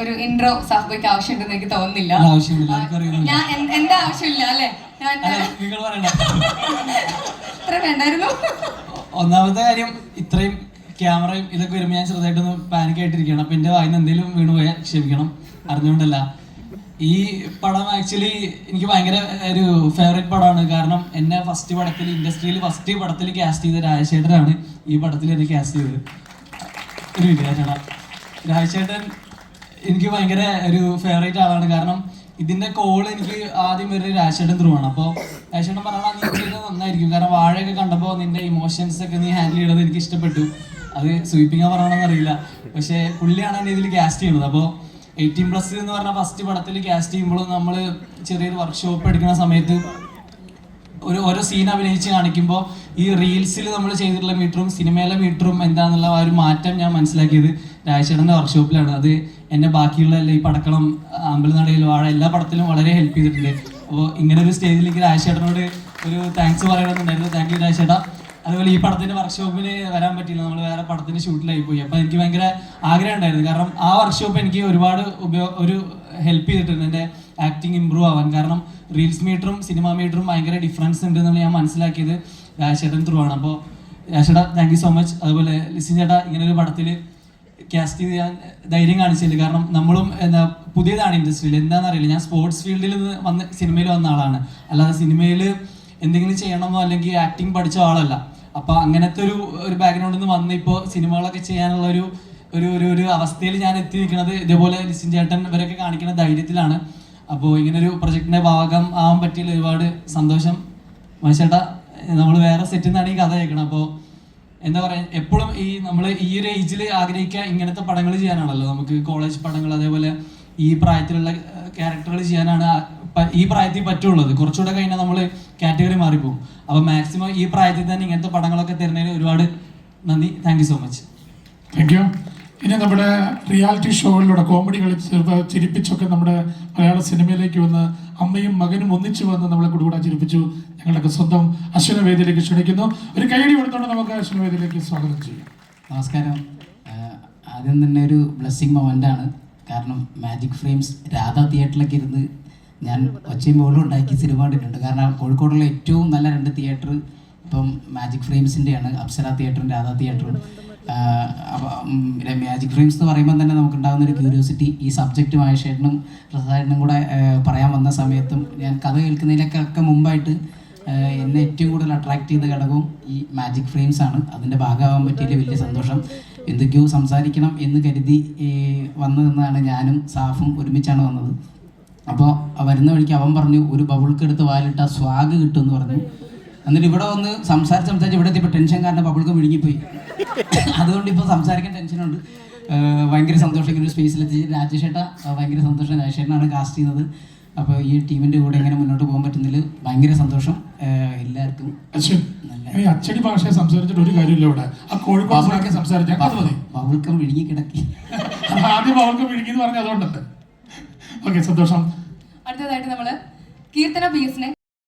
ഒരു ഇൻട്രോ സാഫ്ബോയ്ക്ക് ആവശ്യമുണ്ടെന്ന് എനിക്ക് തോന്നുന്നില്ല. ആവശ്യമില്ല. ഞാൻ എൻ- എന്റെ ആവശ്യമില്ല അല്ലെ? ഞാൻ അല്ല നിങ്ങൾ പറയണ്ട. ഇത്ര വേണ്ടായിരുന്നു. ഒന്നാമത്തെ കാര്യം ഇത്രയും ക്യാമറയും ഇതൊക്കെ വരുമ്പോൾ ഞാൻ ചെറുതായിട്ടൊന്ന് പാനിക് ആയിട്ടിരിക്കുകയാണ്. അപ്പൊ എന്റെ വായിന്ന് എന്തെങ്കിലും വീണു പോയാൽ ക്ഷമിക്കണം. അറിഞ്ഞുകൊണ്ടല്ല. ഈ പടം ആക്ച്വലി എനിക്ക് ഭയങ്കര ഒരു ഫേവറേറ്റ് പടമാണ്. കാരണം എന്നെ ഫസ്റ്റ് പടത്തിൽ ഇൻഡസ്ട്രിയിൽ ഫസ്റ്റ് പടത്തിൽ കാസ്റ്റ് ചെയ്ത രാജശേഖരനാണ് ഈ പടത്തിൽ എന്നെ കാസ്റ്റ് ചെയ്തത്. ഒരു വിദ്യാർത്ഥിയാണ് രാജശേഖരൻ എനിക്ക് ഭയങ്കര ഒരു ഫേവറേറ്റ് ആളാണ്. കാരണം ഇതിന്റെ കോൾ എനിക്ക് ആദ്യം ഒരു രാശേട്ടൻ ത്രൂ ആണ്. അപ്പോൾ രാശേട്ടൻ പറഞ്ഞാൽ നീ ചെയ്തത് നന്നായിരിക്കും. കാരണം വാഴയൊക്കെ കണ്ടപ്പോൾ നിന്റെ ഇമോഷൻസ് ഒക്കെ നീ ഹാൻഡിൽ ചെയ്യണത് എനിക്ക് ഇഷ്ടപ്പെട്ടു. അത് സ്വീപ്പിംഗ് പറയണമെന്ന് അറിയില്ല. പക്ഷേ പുള്ളിയാണ് എന്നെ ഇതിൽ കാസ്റ്റ് ചെയ്യുന്നത് അപ്പോൾ എയ്റ്റീൻ പ്ലസ് എന്ന് പറഞ്ഞ ഫസ്റ്റ് പടത്തിൽ കാസ്റ്റ് ചെയ്യുമ്പോൾ നമ്മൾ ചെറിയൊരു വർക്ക്ഷോപ്പ് എടുക്കുന്ന സമയത്ത് ഒരു ഓരോ സീൻ അഭിനയിച്ച് കാണിക്കുമ്പോൾ ഈ റീൽസിൽ നമ്മൾ ചെയ്തിട്ടുള്ള മീറ്ററും സിനിമയിലെ മീറ്ററും എന്താണെന്നുള്ള ആ ഒരു മാറ്റം ഞാൻ മനസ്സിലാക്കിയത് രാജേട്ടന്റെ വർക്ക്ഷോപ്പിലാണ് അത് എന്നെ ബാക്കിയുള്ള എല്ലാ ഈ പടക്കളം അമ്പലനടയിൽ വാഴ എല്ലാ പടത്തിലും വളരെ ഹെൽപ്പ് ചെയ്തിട്ടുണ്ട്. അപ്പോൾ ഇങ്ങനെ ഒരു സ്റ്റേജിലേക്ക് രാജേട്ടനോട് ഒരു താങ്ക്സ് പറയണമെന്നുണ്ടായിരുന്നു. Thank you Rajasekhara. അതുപോലെ ഈ പടത്തിന്റെ വർക്ക്ഷോപ്പിന് വരാൻ പറ്റിയില്ല. നമ്മൾ വേറെ പടത്തിന്റെ ഷൂട്ടിലായി പോയി. അപ്പോൾ എനിക്ക് ഭയങ്കര ആഗ്രഹം ഉണ്ടായിരുന്നു. കാരണം ആ വർക്ക്ഷോപ്പ് എനിക്ക് ഒരുപാട് ഉപയോഗ ഒരു ഹെൽപ്പ് ചെയ്തിട്ടുണ്ട്. എന്റെ ആക്ടിങ് ഇമ്പ്രൂവ് ആവാൻ. കാരണം റീൽസ് മീറ്ററും സിനിമ മീറ്ററും ഭയങ്കര ഡിഫറൻസ് ഉണ്ട് എന്നുള്ള ഞാൻ മനസ്സിലാക്കിയത് രാജേട്ടൻ ത്രൂ ആണ്. അപ്പോൾ രാജേട്ടാ താങ്ക് യു സോ മച്ച് അതുപോലെ ലിസിൻ ചേട്ടാ ഇങ്ങനെ ഒരു പടത്തിൽ കാസ്റ്റ് ചെയ്ത് ഞാൻ ധൈര്യം കാണിച്ചില്ല കാരണം നമ്മളും എന്താ പുതിയതാണ് ഇൻഡസ്ട്രിയിൽ എന്താണെന്നറിയില്ല. ഞാൻ സ്പോർട്സ് ഫീൽഡിൽ നിന്ന് വന്ന് സിനിമയിൽ വന്ന ആളാണ്. അല്ലാതെ സിനിമയിൽ എന്തെങ്കിലും ചെയ്യണമോ അല്ലെങ്കിൽ ആക്ടിങ് പഠിച്ച ആളല്ല. അപ്പോൾ അങ്ങനത്തെ ഒരു ഒരു ബാക്ക്ഗ്രൗണ്ടിൽ നിന്ന് വന്ന് ഇപ്പോൾ സിനിമകളൊക്കെ ചെയ്യാനുള്ള ഒരു ഒരു ഒരു ഒരു അവസ്ഥയിൽ ഞാൻ എത്തി നിൽക്കുന്നത് ഇതേപോലെ ലിസിൻ ചേട്ടൻ ഇവരൊക്കെ കാണിക്കുന്ന ധൈര്യത്തിലാണ്. അപ്പോൾ ഇങ്ങനൊരു ഒരു പ്രൊജക്ടിന്റെ ഭാഗം ആവാൻ പറ്റിയതിൽ ഒരുപാട് സന്തോഷം. മനുഷ്യേട്ടാ നമ്മൾ വേറെ സെറ്റിൽ നിന്നാണ് ഈ കഥ കേൾക്കണം അപ്പോൾ എന്താ പറയാ എപ്പോഴും ഈ നമ്മൾ ഈ ഒരു ഏജിൽ ആഗ്രഹിക്കുക ഇങ്ങനത്തെ പടങ്ങൾ ചെയ്യാനാണല്ലോ. നമുക്ക് കോളേജ് പടങ്ങൾ അതേപോലെ ഈ പ്രായത്തിലുള്ള ക്യാരക്ടറുകൾ ചെയ്യാനാണ് ഈ പ്രായത്തിൽ പറ്റുള്ളത്. കുറച്ചുകൂടെ കഴിഞ്ഞാൽ നമ്മൾ കാറ്റഗറി മാറിപ്പോകും അപ്പോൾ മാക്സിമം ഈ പ്രായത്തിൽ തന്നെ ഇങ്ങനത്തെ പടങ്ങളൊക്കെ തരുന്നതിന് ഒരുപാട് നന്ദി. Thank so much thank you ഇനി നമ്മുടെ റിയാലിറ്റി ഷോകളിലൂടെ കോമഡി കളിച്ച് ചിരിപ്പിച്ചൊക്കെ നമ്മുടെ മലയാള സിനിമയിലേക്ക് വന്ന് അമ്മയും മകനും ഒന്നിച്ചു വന്ന് നമ്മളെ കൂടെ ചിരിപ്പിച്ചു. ഞങ്ങളൊക്കെ സ്വന്തം അശ്വന വേദിയിലേക്ക് ക്ഷണിക്കുന്നു. ഒരു കൈയടി കൊടുത്തോണ്ട് നമുക്ക് അശ്വന വേദിയിലേക്ക് സ്വാഗതം ചെയ്യാം. നമസ്കാരം. ആദ്യം തന്നെ ഒരു ബ്ലെസ്സിങ് ആണ്. കാരണം മാജിക് ഫ്രെയിംസ് രാധ തിയേറ്ററിലൊക്കെ ഇരുന്ന് ഞാൻ ഒച്ചയും ബോളും ഉണ്ടാക്കി സിനിമ കണ്ടിട്ടുണ്ട്. കാരണം കോഴിക്കോടുള്ള ഏറ്റവും നല്ല രണ്ട് തിയേറ്റർ ഇപ്പം മാജിക് ഫ്രെയിംസിന്റെയാണ് അപ്സര തിയേറ്ററും രാധാ തിയേറ്ററും മാജിക് ഫ്രെയിംസ് എന്ന് പറയുമ്പോൾ തന്നെ നമുക്ക് ഉണ്ടാകുന്ന ഒരു ക്യൂരിയോസിറ്റി ഈ സബ്ജക്റ്റുമായ ഷേട്ടനും പ്രസാദനും കൂടെ പറയാൻ വന്ന സമയത്തും ഞാൻ കഥ കേൾക്കുന്നതിലൊക്കെ മുമ്പായിട്ട് എന്നെ ഏറ്റവും കൂടുതൽ അട്രാക്ട് ചെയ്ത ഘടകവും ഈ മാജിക് ഫ്രെയിംസ് ആണ്. അതിന്റെ ഭാഗമാകാൻ പറ്റിയതിൽ വലിയ സന്തോഷം. എന്തൊക്കെയോ സംസാരിക്കണം എന്ന് കരുതി വന്നതെന്നാണ് ഞാനും സാഫും ഒരുമിച്ചാണ് വന്നത്. അപ്പോൾ വരുന്ന വഴിക്ക് അവൻ പറഞ്ഞു ഒരു ബബിൾക്ക് എടുത്ത് വാലിട്ട സ്വാഗ് കിട്ടും എന്ന് പറഞ്ഞു. എന്നിട്ട് ഇവിടെ വന്ന് സംസാരിച്ച് സംസാരിച്ച് ഇവിടെ എത്തിയപ്പോൾ ടെൻഷൻ കാരണം ബബിൾക്ക് വിഴുങ്ങിപ്പോയി. അതുകൊണ്ട് ഇപ്പോൾ സംസാരിക്കാൻ ടെൻഷനുണ്ട്. ഭയങ്കര സന്തോഷം. ഇങ്ങനെ ഒരു സ്പേസിലെത്തി രാജേഷേട്ട ഭയങ്കര സന്തോഷം. രാജേഷേട്ടനാണ് കാസ്റ്റ് ചെയ്യുന്നത്. അപ്പോൾ ഈ ടീമിന്റെ കൂടെ ഇങ്ങനെ മുന്നോട്ട് പോകാൻ പറ്റുന്നതിൽ ഭയങ്കര സന്തോഷം. എല്ലാവർക്കും ഈ അച്ചടി ഭാഷയെ സംസാരിച്ചിട്ട് ഒരു കാര്യമില്ല ഇവിടെ. ആ കോഴിക്കോട് സംസാരിച്ചാൽ അത് മതി ബബിൾക്കം വിഴുങ്ങി കിടക്കി. ആദ്യം അവർക്ക് വിഴുങ്ങി എന്ന് പറഞ്ഞ അതുകൊണ്ടല്ലേ. ഓക്കെ സന്തോഷം. അടുത്തതായിട്ട് നമ്മൾ കീർത്തന എസിനെ